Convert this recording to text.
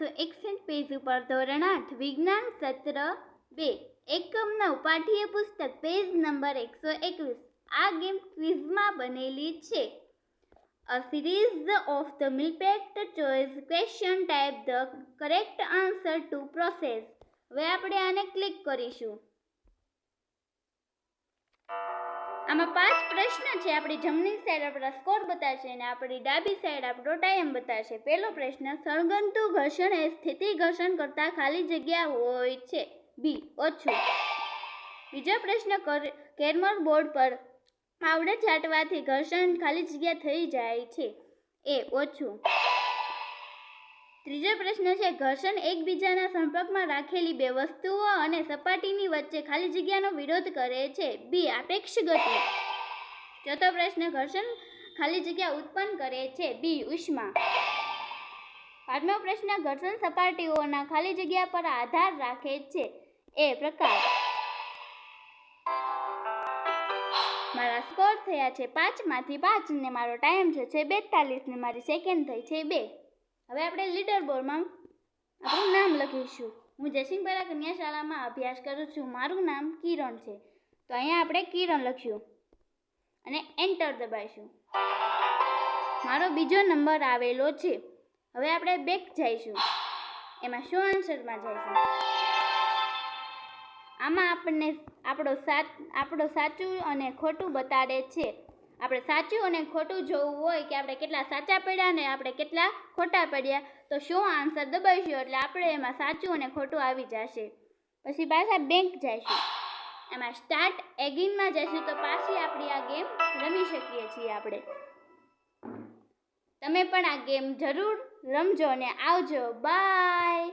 એકસો એકસઠ પેજ ઉપર ધોરણ આઠ, વિજ્ઞાન સત્ર બે એકમ નવ પાઠ્યપુસ્તક પેજ નંબર એકસો એકવીસ. આ ગેમ ક્વિઝમાં બનેલી છે. A series of the મિલપેક્ટ choice question type the correct answer to process હવે આપણે આને ક્લિક કરીશું. આમાં પાંચ પ્રશ્ન છે. આપણી જમણી સાઈડ આપણા સ્કોર બતાવશે અને આપણી ડાબી સાઈડ આપણો ટાઈમ બતાવશે. પહેલો પ્રશ્ન સળગંતુ ઘર્ષણ એ સ્થિતિ ઘર્ષણ કરતાં ખાલી જગ્યા હોય છે. બી, ઓછું. બીજો પ્રશ્ન, કર- કેરમર બોર્ડ પર પાવડર છાંટવાથી ઘર્ષણ ખાલી જગ્યા થઈ જાય છે. એ, ઓછું. ત્રીજો પ્રશ્ન છે, ઘર્ષણ એકબીજાના સંપર્કમાં રાખેલી બે વસ્તુઓ અને સપાટીની વચ્ચે ખાલી જગ્યાનો વિરોધ કરે છે. બી આપેક્ષ ગતિ ચોથો પ્રશ્ન, ઘર્ષણ ખાલી જગ્યા ઉત્પન્ન કરે છે. બી ઉષ્મા. પાંચમો પ્રશ્ન, ઘર્ષણ સપાટીઓના ખાલી જગ્યા પર આધાર રાખે છે. એ પ્રકાર. મારા સ્કોર થયા છે પાંચમાંથી પાંચ ને મારો ટાઈમ છે બેતાલીસ ને મારી સેકન્ડ થઈ છે બે. હવે આપણે લીડર બોર્ડમાં આપણું નામ લખીશું. હું જયસિંહપરા કન્યા શાળામાં અભ્યાસ કરું છું. મારું નામ કિરણ છે. તો અહીંયા આપણે કિરણ લખ્યું અને એન્ટર દબાવીશું. મારો બીજો નંબર આવેલો છે. હવે આપણે બેક જઈશું. એમાં શું આન્સરમાં જઈશું? આમાં આપણને આપણો સાચ, આપણો સાચું અને ખોટું બતાડે છે. આપણે સાચું અને ખોટું જોવું હોય કે આપણે કેટલા સાચા પડ્યા ને આપણે કેટલા ખોટા પડ્યા, તો શું આન્સર દબાવીશું એટલે આપણે એમાં સાચું અને ખોટું આવી જશે. પછી પાછા બેંક જઈશું. એમાં સ્ટાર્ટ એગિનમાં જઈશું તો પાછી આપણી આ ગેમ રમી શકીએ છીએ આપણે. તમે પણ આ ગેમ જરૂર રમજો અને આવજો. બાય